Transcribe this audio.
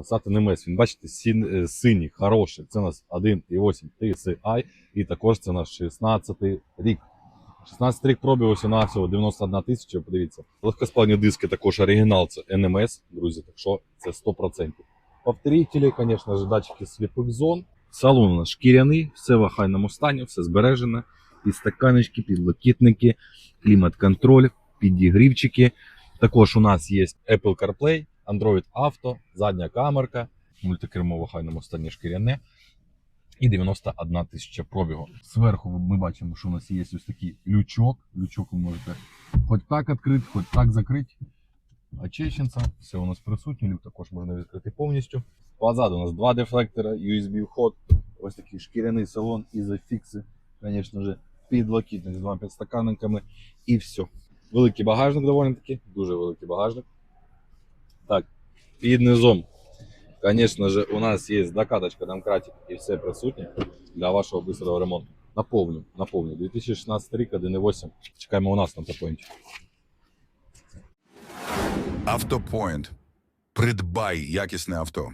Passat NMS. Він бачите, сін- е, синій, хороший. Це у нас 1,8 TSI, і також це наш 16 рік. 16 рік пробігу всього всього 91 тисяча, подивіться. Легкосплавні диски також оригінал, це NMS, друзі, так що це 100%. Повторителі, звісно ж, датчики сліпих зон. Салон у нас шкіряний, все в охайному стані, все збережене. Підстаканечки, підлокітники, клімат-контроль, підігрівчики. Також у нас є Apple CarPlay, Android Auto, задня камерка, мультикермо в охайному стані шкіряне і 91 тисяча пробігу. Зверху ми бачимо, що у нас є ось такий лючок. Лючок ви можете хоч так відкрити, хоч так закрити. Очищенця, все у нас присутнє, люк також можна відкрити повністю. Позаду у нас два дефлектора, USB вход, ось такий шкіряний салон ізофікси, звісно ж, підлокітник з двома підстаканниками і все. Великий багажник доволі таки, дуже великий багажник. Так, під низом, звісно ж, у нас є докаточка, домкратик і все присутнє для вашого швидкого ремонту. Наповню, наповню. 2016 рік, 1.8. Чекаємо у нас на топоінті. Автопоінт. Придбай якісне авто.